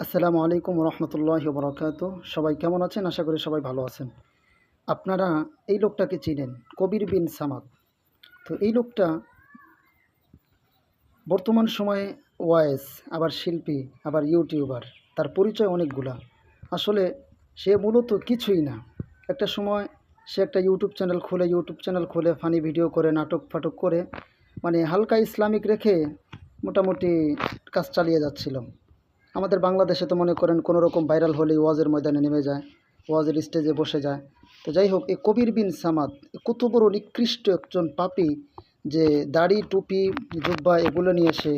আসসালামু আলাইকুম রহমতুল্লাহ বরকাত সবাই কেমন আছেন? আশা করি সবাই ভালো আছেন। আপনারা এই লোকটাকে চিনেন, কবির বিন সামাদ। তো এই লোকটা বর্তমান সময়ে ওয়াইস আবার শিল্পী, আবার ইউটিউবার, তার পরিচয় অনেকগুলা। আসলে সে মূলত কিছুই না। একটা সময় সে একটা ইউটিউব চ্যানেল খুলে, ইউটিউব চ্যানেল খুলে ফানি ভিডিও করে, নাটক ফাটক করে মানে হালকা ইসলামিক রেখে মোটামুটি কাজ চালিয়ে যাচ্ছিল। আমাদের বাংলাদেশে তো মনে করেন কোনো রকম ভাইরাল হলেই ওয়াজের ময়দানে নেমে যায়, ওয়াজের স্টেজে বসে যায়। তো যাই হোক এই কবির বিন সামাদ কত বড় নিকৃষ্ট একজন পাপী যে দাড়ি, টুপি, জুব্বা এগুলো নিয়ে সে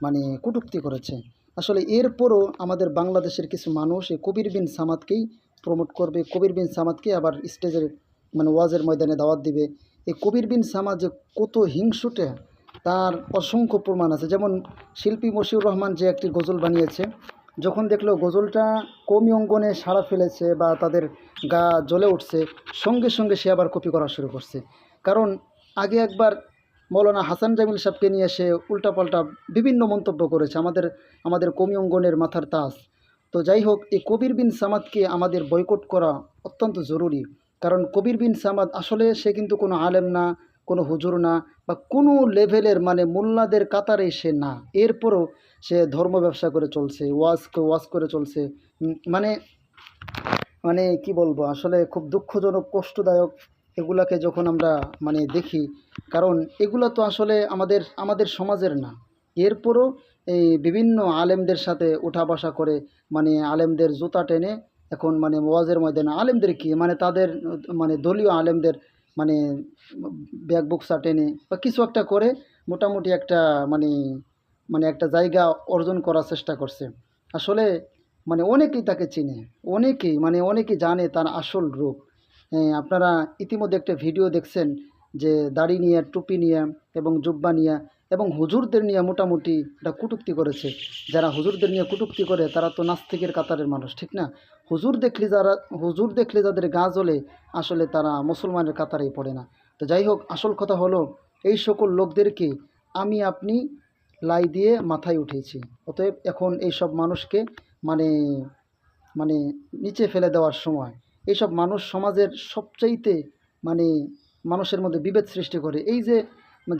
মানে কটূক্তি করেছে। আসলে এরপরও আমাদের বাংলাদেশের কিছু মানুষ এই কবির বিন সামাদকেই প্রমোট করবে, কবির বিন সামাদকে আবার স্টেজের মানে ওয়াজের ময়দানে দাওয়াত দিবে। এই কবির বিন সামাদ যে কত হিংসুটে তার অসংখ্য প্রমাণ আছে। যেমন শিল্পী মশিউর রহমান যে একটি গজল বানিয়েছে, যখন দেখল গজলটা কমি অঙ্গনে সাড়া ফেলেছে বা তাদের গা জ্বলে উঠছে, সঙ্গে সঙ্গে সে আবার কপি করা শুরু করছে। কারণ আগে একবার মৌলানা হাসান জামিল সাহেবকে নিয়ে সে উল্টাপাল্টা বিভিন্ন মন্তব্য করেছে, আমাদের আমাদের কমি অঙ্গনের মাথার তাস তো যাই হোক, এই কবির বিন সামাদকে আমাদের বয়কট করা অত্যন্ত জরুরি। কারণ কবির বিন সামাদ আসলে সে কিন্তু কোনো আলেম না কোনো হুজুর না বা কোনো লেভেলের মানে মোল্লাদের কাতারে সে না। এরপরও সে ধর্ম ব্যবসা করে চলছে, ওয়াজ ওয়াজ করে চলছে। মানে মানে কি বলব, আসলে খুব দুঃখজনক, কষ্টদায়ক এগুলাকে যখন আমরা মানে দেখি, কারণ এগুলো তো আসলে আমাদের আমাদের সমাজের না। এরপরও এই বিভিন্ন আলেমদের সাথে উঠা বসা করে মানে আলেমদের জুতা টেনে এখন মানে ওয়াজের ময়দানে, আলেমদের কি? মানে তাদের মানে দলীয় আলেমদের মানে ব্যাগ বুকসা টেনে বা কিছু একটা করে মোটামুটি একটা মানে মানে একটা জায়গা অর্জন করার চেষ্টা করছে। আসলে মানে অনেকেই তাকে চিনে, অনেকেই মানে অনেকেই জানে তার আসল রূপ। আপনারা ইতিমধ্যে একটা ভিডিও দেখছেন যে দাড়ি নিয়ে, টুপি নিয়ে এবং জুব্বা নিয়ে এবং হুজুরদের নিয়ে মোটামুটি একটা কটূক্তি করেছে। যারা হুজুরদের নিয়ে কটূক্তি করে, তারা তো নাস্তিকের কাতারের মানুষ, ঠিক না? হুজুর দেখলে যারা, হুজুর দেখলে যাদের গা জ্বলে, আসলে তারা মুসলমানের কাতারেই পড়ে না। তো যাই হোক, আসল কথা হলো, এই সকল লোকদেরকে আমি আপনি লাই দিয়ে মাথায় উঠেছি অতএব এখন এইসব মানুষকে মানে মানে নিচে ফেলে দেওয়ার সময়, এইসব মানুষ সমাজের সবচাইতে মানে মানুষের মধ্যে বিভেদ সৃষ্টি করে। এই যে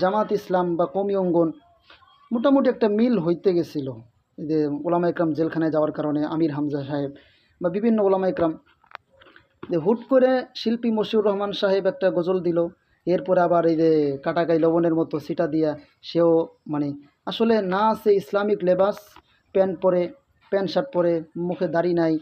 জামাত ইসলাম বা কমি অঙ্গন মোটামুটি একটা মিল হইতে গেছিল। যে ওলামা ইকরাম জেলখানায় যাওয়ার কারণে আমির হামজা সাহেব বা বিভিন্ন ওলামা ইকরাম যে হুট করে শিল্পী মশিউর রহমান সাহেব একটা গজল দিল, এরপরে আবার এই যে কাটাকাই লবণের মতো সিটা দিয়া সেও মানে আসলে না আছে ইসলামিক লেবাস, প্যান্ট পরে, প্যান্ট শার্ট পরে, মুখে দাড়ি নাই।